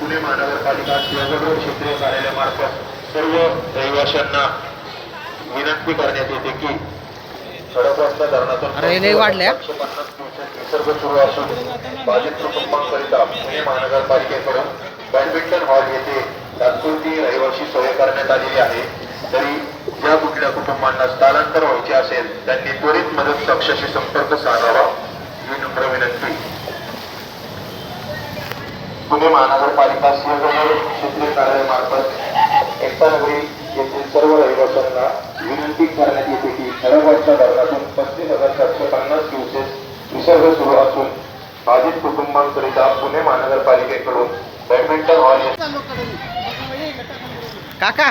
पुणे महानगरपालिका सिंहगड क्षेत्रीय कार्यालयामार्फत सर्व रहिवाशांना विनंती करण्यात येते की खडकवासला धरणातून अरे, लय वाढल्या. एकशे पन्नास क्युसेक विसर्ग सुरू असून बाधित कुटुंबांकरिता पुणे महानगरपालिकेकडून बॅडमिंटन हॉल येथे तात्पुरती रहिवाशी सोय करण्यात आलेली आहे. तरी ज्या कुठल्या कुटुंबांना स्थलांतर व्हायचे असेल त्यांनी त्वरित मदत कक्षाशी संपर्क साधावा. ही नम्र विनंती. पुणे महानगरपालिका सिंहगड क्षेत्रीय कार्यालयामार्फत एकता नगरी येथील सर्व रहिवाशांना विनंती करण्यात येते की खडकवासच्या धरणातून पस्तीस हजार सातशे पन्नास विसर्ग सुरू असून बाधित कुटुंबांकरिता पुणे महानगरपालिकेकडून बॅडमिंटन हॉल काका. हा.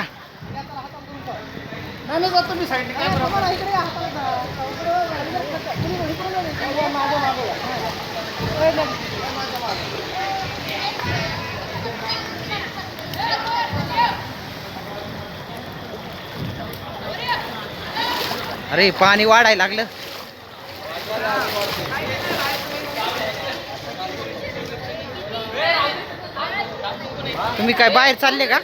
अरे पाणी वाढायला लागलं. तुम्ही काय बाहेर चालले का?